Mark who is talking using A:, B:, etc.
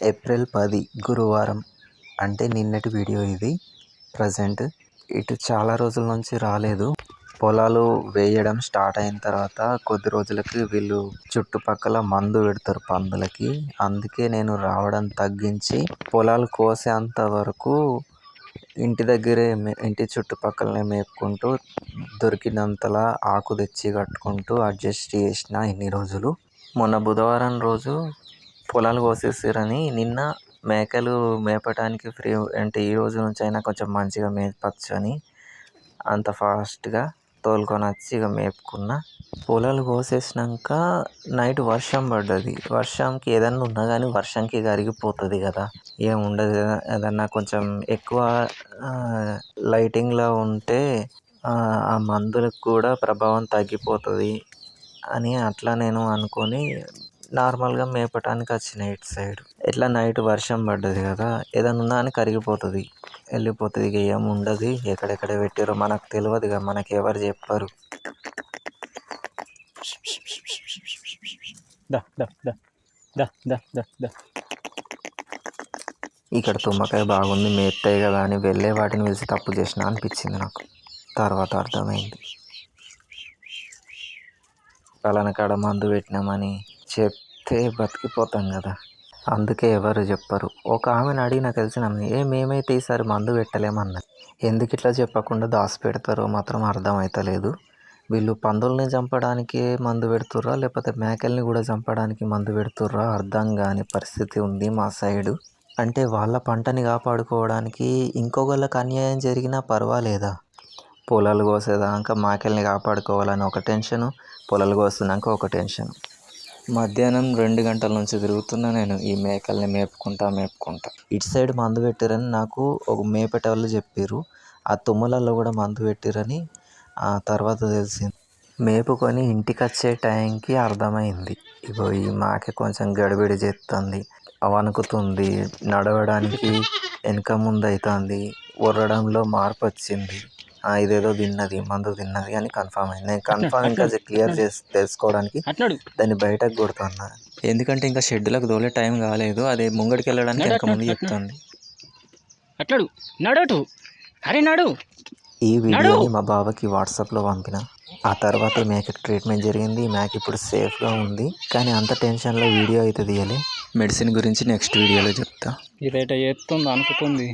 A: April పది గురువారం. అంటే నిన్నటి వీడియో ఇది ప్రజెంట్. ఇటు చాలా రోజుల నుంచి రాలేదు. పొలాలు వేయడం స్టార్ట్ అయిన తర్వాత కొద్ది రోజులకి వీళ్ళు చుట్టుపక్కల మందు పెడతారు పందులకి. అందుకే నేను రావడం తగ్గించి పొలాలు కోసేంత వరకు ఇంటి దగ్గరే ఇంటి చుట్టుపక్కలనే మేపుకుంటూ దొరికినంతలా ఆకు తెచ్చి కట్టుకుంటూ అడ్జస్ట్ చేసిన ఇన్ని రోజులు. మొన్న బుధవారం రోజు పొలాలు కోసేసారని నిన్న మేకలు మేపటానికి ఫ్రీ అంటే ఈ రోజు నుంచి అయినా కొంచెం మంచిగా మేపచ్చు అని అంత ఫాస్ట్గా తోలుకొని వచ్చి ఇక మేపుకున్న. పొలాలు కోసేసినాక నైట్ వర్షం పడ్డది. వర్షంకి ఏదన్నా ఉన్నా కానీ వర్షంకి కరిగిపోతుంది కదా. ఏం ఉండదు కదా. ఏదన్నా కొంచెం ఎక్కువ లైటింగ్లో ఉంటే ఆ మందులకు కూడా ప్రభావం తగ్గిపోతుంది అని అట్లా నేను అనుకొని నార్మల్గా మేపటానికి వచ్చిన ఇటు సైడ్. ఎట్లా నైట్ వర్షం పడ్డది కదా ఏదన్నా ఉన్నా అని కరిగిపోతుంది. వెళ్ళిపోతుంది ఇక ఏం ఉండదు. ఎక్కడెక్కడ పెట్టారో మనకు తెలియదు ఇక మనకి ఎవరు చెప్పరు. ఇక్కడ తుమ్మకాయ బాగుంది మేపుతాయి కదా అని వెళ్ళే వాటిని పిలిచి తప్పు చేసిన అనిపించింది నాకు. తర్వాత అర్థమైంది. పలానా కాడ మందు పెట్టినామని చెప్తే బతికిపోతాం కదా. అందుకే ఎవరు చెప్పరు. ఒక ఆమెను అడిగి నాకు తెలిసిన ఏ మేమైతే ఈసారి మందు పెట్టలేమన్నది ఎందుకు ఇట్లా చెప్పకుండా దాసి పెడతారో మాత్రం అర్థమవుతలేదు వీళ్ళు పందుల్ని చంపడానికి మందు పెడుతుర్రా లేకపోతే మేకల్ని కూడా చంపడానికి మందు పెడుతుర్రా? అర్థం కాని పరిస్థితి ఉంది మా సైడు. అంటే వాళ్ళ పంటని కాపాడుకోవడానికి ఇంకొకళ్ళకి అన్యాయం జరిగినా పర్వాలేదా? పొలాలు కోసేదాకా మేకల్ని కాపాడుకోవాలని ఒక టెన్షను పొలాలు కోస్తున్నాక ఒక టెన్షన్. మధ్యాహ్నం రెండు గంటల నుంచి తిరుగుతున్నా నేను. ఈ మేకల్ని మేపుకుంటా మేపుకుంటా. ఇటు సైడ్ మందు పెట్టారని నాకు ఒక మేపేటోళ్ళు చెప్పారు. ఆ తుమ్మలలో కూడా మందు పెట్టారని ఆ తర్వాత తెలిసింది. మేపుకొని ఇంటికి వచ్చే టైంకి అర్థమైంది. ఇగో ఈ మాకే కొంచెం గడిబిడి చేస్తుంది వణుకుతుంది. నడవడానికి వెనక ముందు అవుతుంది ఉర్రడంలో మార్పు వచ్చింది ఇదేదో తిన్నది మందు తిన్నది అని కన్ఫామ్ అయింది. నేను కన్ఫామ్ ఇంకా క్లియర్ చేసి తెలుసుకోవడానికి
B: అట్లాడు
A: దాన్ని బయటకు కొడుతున్నా. ఎందుకంటే ఇంకా షెడ్లకు దోలే టైం కాలేదు అది ముంగడికి వెళ్ళడానికి వెనక ముందు చెప్తుంది.
B: అట్లాడు నడటు అరే నడు.
A: ఈ వీడియోని మా బావకి వాట్సాప్లో పంపిన. ఆ తర్వాత మేకకి ట్రీట్మెంట్ జరిగింది మేక ఇప్పుడు సేఫ్గా ఉంది. కానీ అంత టెన్షన్లో వీడియో అయితే తీయలే. మెడిసిన్ గురించి నెక్స్ట్ వీడియోలో చెప్తా.
B: ఇదైతే చేస్తుంది అనుకుతుంది